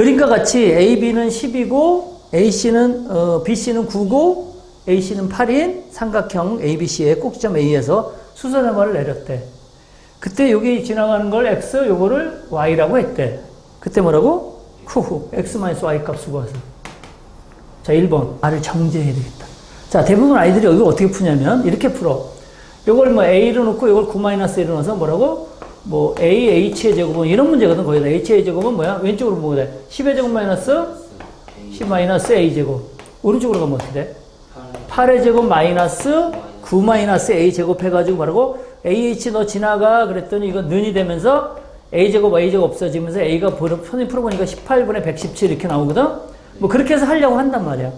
그림과 같이 AB는 10이고 AC는 어, BC는 9고 AC는 8인 삼각형 ABC의 꼭지점 A에서 수소자말을 내렸대. 그때 여기 지나가는 걸 X, 요거를 Y라고 했대. 그때 뭐라고? 후후. X-Y 값 구하서. 자, 1번. R을 정제해야 되겠다. 자, 대부분 아이들이 이거 어떻게 푸냐면 이렇게 풀어. 요걸 뭐 A로 놓고 요걸 9-A로 넣어서 뭐라고? 뭐 A, H의 제곱은 이런 문제거든 거기다. H의 제곱은 뭐야? 왼쪽으로 보면 돼. 10의 제곱 마이너스 10 마이너스 A 제곱. 오른쪽으로 가면 어떻게 돼? 8의 제곱 마이너스 9 마이너스 A 제곱 해가지고 뭐라고? AH 너 지나가 그랬더니 이거 는이 되면서 A 제곱 A 제곱 없어지면서 A가 편히 풀어보니까 18분의 117 이렇게 나오거든? 뭐 그렇게 해서 하려고 한단 말이야.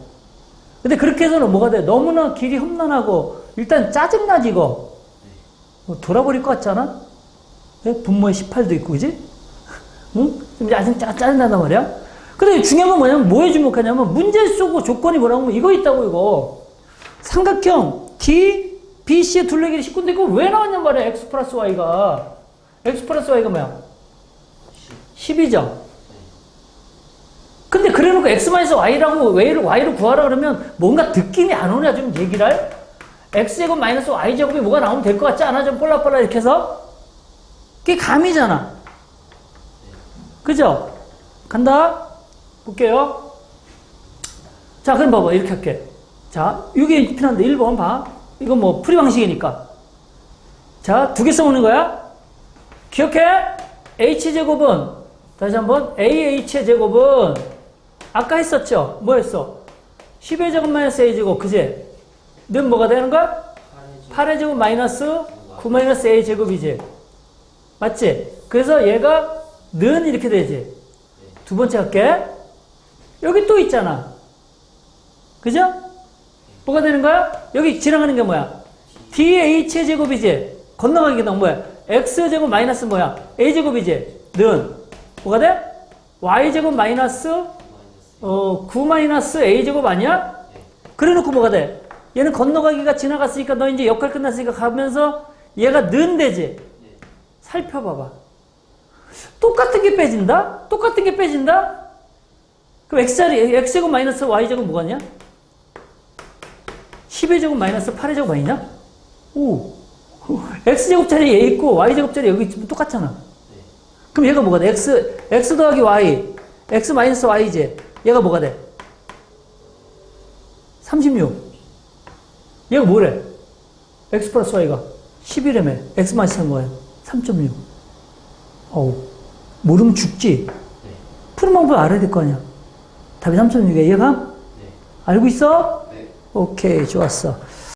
근데 그렇게 해서는 뭐가 돼? 너무나 길이 험난하고 일단 짜증나지 이거. 뭐 돌아버릴 것 같잖아? 네? 분모에 18도 있고 그지? 응? 좀 짜증, 짜- 짜증난단 말이야? 근데 중요한 건 뭐냐면 뭐에 주목하냐면 문제 쓰고 조건이 뭐라고 하면 이거 있다고 이거. 삼각형 D, BC의 둘레길이 19인데 이거 왜 나왔냔 말이야 X 플러스 Y가. X 플러스 Y가 뭐야? 10이죠. 근데 그래놓고 X-Y라고 Y를, Y를 구하라 그러면 뭔가 느낌이 안 오냐 좀 얘기를 할? X제곱 마이너스 Y제곱이 뭐가 나오면 될 것 같지 않아? 좀 볼라볼라 이렇게 해서? 그게 감이잖아. 그죠? 간다? 볼게요. 자, 그럼 봐봐. 이렇게 할게. 자, 이게 필요한데 1번 봐. 이건 뭐 풀이 방식이니까. 자, 두 개 써먹는 거야. 기억해? H제곱은, 다시 한 번, AH의 제곱은, 아까 했었죠? 뭐 했어? 10의 제곱 마이너스 A제곱, 그제? 는 뭐가 되는 거야? 8의 제곱 마이너스 9 마이너스 A제곱이지. 맞지? 그래서 얘가 는 이렇게 되지. 두 번째 할게. 여기 또 있잖아. 그죠? 뭐가 되는 거야? 여기 지나가는 게 뭐야? DH의 제곱이지. 건너가는 게 뭐야? X제곱 마이너스 뭐야? A제곱이지. 는. 뭐가 돼? Y제곱 마이너스 어, 9 마이너스 A제곱 아니야? 그래 놓고 뭐가 돼? 얘는 건너가기가 지나갔으니까 너 이제 역할 끝났으니까 가면서 얘가 는 되지. 살펴봐봐. 똑같은 게 빼진다? 똑같은 게 빼진다? 그럼 x자리, x제곱 마이너스 y제곱 뭐가 냐? 10의 제곱 마이너스 8의 제곱 아니냐? 오. x제곱짜리 얘 있고 y제곱짜리 여기 있으면 똑같잖아. 그럼 얘가 뭐가 돼? x, x 더하기 y, x 마이너스 y지. 얘가 뭐가 돼? 36. 얘가 뭐래? x 플러스 y가 11이라며. x 마이너스 뭐야? 3.6. 어우, 모르면 죽지? 푸는 방법 알아야 될 거 아니야? 답이 3.6이야. 이해가? 알고 있어? 오케이, 좋았어.